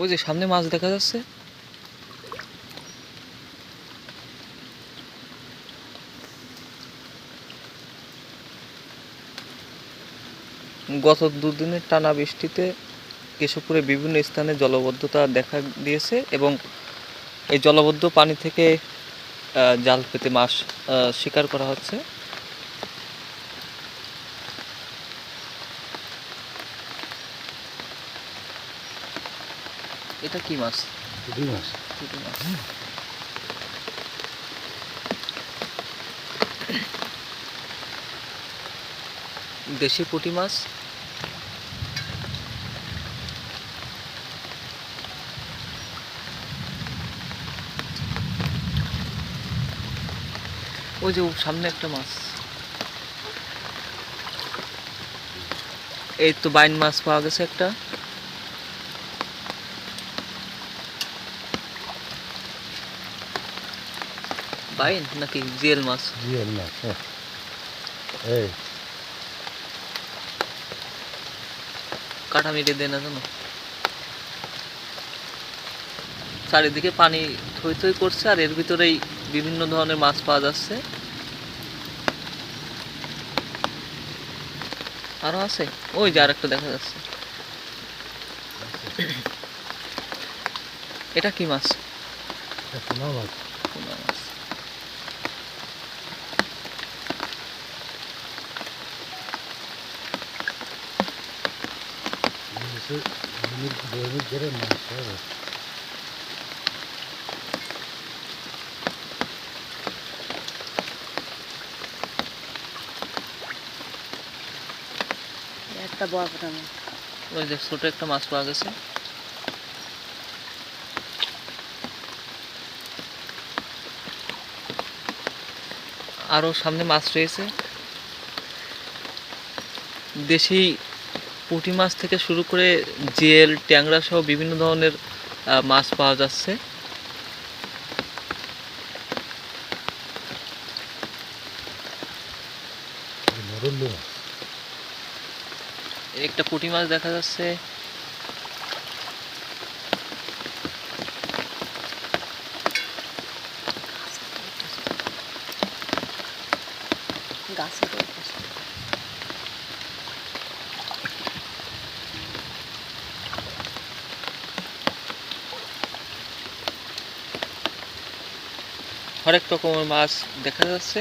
ওই যে সামনে মাছ দেখা যাচ্ছে। গত দুদিনের টানা বৃষ্টিতে কেশবপুরে বিভিন্ন স্থানে জলবদ্ধতা দেখা দিয়েছে এবং এই জলবদ্ধ পানি থেকে জাল পেতে মাছ শিকার করা হচ্ছে। এটা কি মাছ? পুঁটি মাছ। দেশি পুঁটি মাছ। ওই যে সামনে একটা মাছ। এই তো বাইন মাছ পাওয়া গেছে একটা। বাইন নাকি জিএল মাছ জিয়াল মাছ এই কাটা মিটে দেয় না জানো চারিদিকে পানি থই থই করছে আর এর ভিতরেই বিভিন্ন ধরনের মাছ পাওয়া যাচ্ছে আরও আছে ওই যে আরেকটা দেখা যাচ্ছে এটা কি মাছ এটা পোনা মাছ পোনা মাছ দুই মিনিট ধরে মাছ হবে। একটা বড় ফোটা মাছ ওই যে ছোট একটা মাছ পাওয়া গেছে। আরও সামনে মাছ রয়েছে। দেশি পুঁটি মাছ থেকে শুরু করে জেল, ট্যাংরা সহ বিভিন্ন ধরনের মাছ পাওয়া যাচ্ছে। একটা পুঁটি মাছ দেখা যাচ্ছে। গাছে হরেক রকমের মাছ দেখা যাচ্ছে।